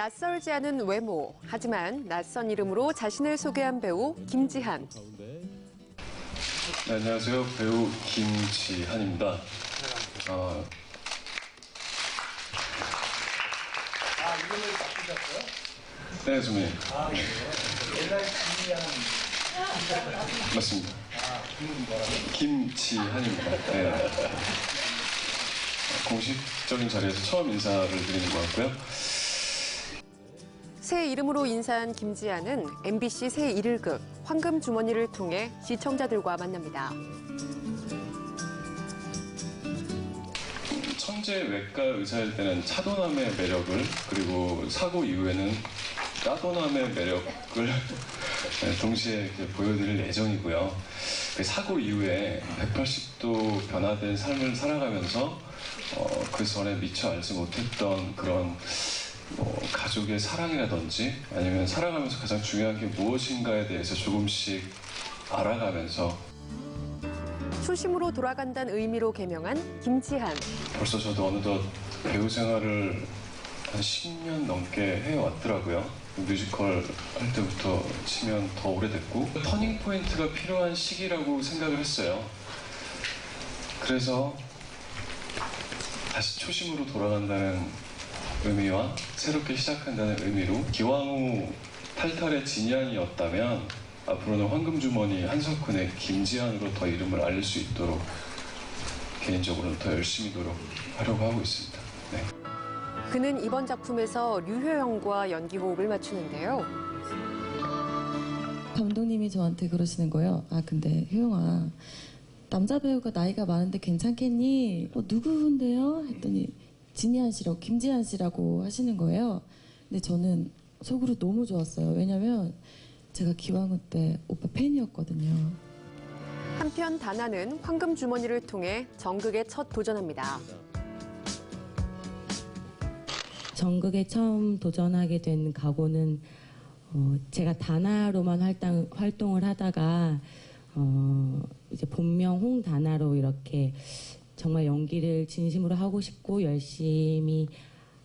낯설지 않은 외모, 하지만 낯선 이름으로 자신을 소개한 배우 김지한. 네, 안녕하세요. 배우 김지한입니다. 어, 아, 이름을 바꾸셨어요? 네, 선배님. 아, 그래요? 옛날 김이랑 맞습니다. 아? 김지한입니다. 네. 공식적인 자리에서 처음 인사를 드리는 것 같고요. 새 이름으로 인사한 김지한은 MBC 새 1일극 황금 주머니를 통해 시청자들과 만납니다. 천재 외과 의사일 때는 차도남의 매력을 그리고 사고 이후에는 따도남의 매력을 네, 동시에 보여드릴 예정이고요. 그 사고 이후에 180도 변화된 삶을 살아가면서 어, 그 전에 미처 알지 못했던 그런 뭐 가족의 사랑이라든지 아니면 살아가면서 가장 중요한 게 무엇인가에 대해서 조금씩 알아가면서 초심으로 돌아간다는 의미로 개명한 김지한. 벌써 저도 어느덧 배우 생활을 한 10년 넘게 해왔더라고요. 뮤지컬 할 때부터 치면 더 오래됐고 터닝 포인트가 필요한 시기라고 생각을 했어요. 그래서 다시 초심으로 돌아간다는 의미와 새롭게 시작한다는 의미로 기왕후 탈탈의 진양이었다면 앞으로는 황금주머니 한석훈의 김지한으로 더 이름을 알릴 수 있도록 개인적으로는 더 열심히 노력하려고 하고 있습니다. 네. 그는 이번 작품에서 류효영과 연기 호흡을 맞추는데요. 감독님이 저한테 그러시는 거예요. 아 근데 효영아 남자 배우가 나이가 많은데 괜찮겠니? 어, 누구인데요? 했더니 진희한 씨라고 김지한 씨라고 하시는 거예요. 근데 저는 속으로 너무 좋았어요. 왜냐면 제가 기왕후 때 오빠 팬이었거든요. 한편 다나는 황금 주머니를 통해 정극에 첫 도전합니다. 전극에 처음 도전하게 된 각오는 어, 제가 다나로만 활동, 활동을 하다가 어, 이제 본명 홍다나로 이렇게 정말 연기를 진심으로 하고 싶고 열심히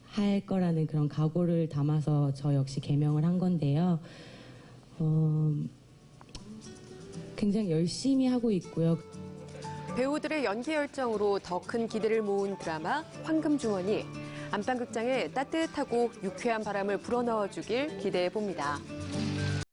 할 거라는 그런 각오를 담아서 저 역시 개명을 한 건데요. 어, 굉장히 열심히 하고 있고요. 배우들의 연기 열정으로 더 큰 기대를 모은 드라마 황금 주머니. 안방극장에 따뜻하고 유쾌한 바람을 불어넣어 주길 기대해 봅니다.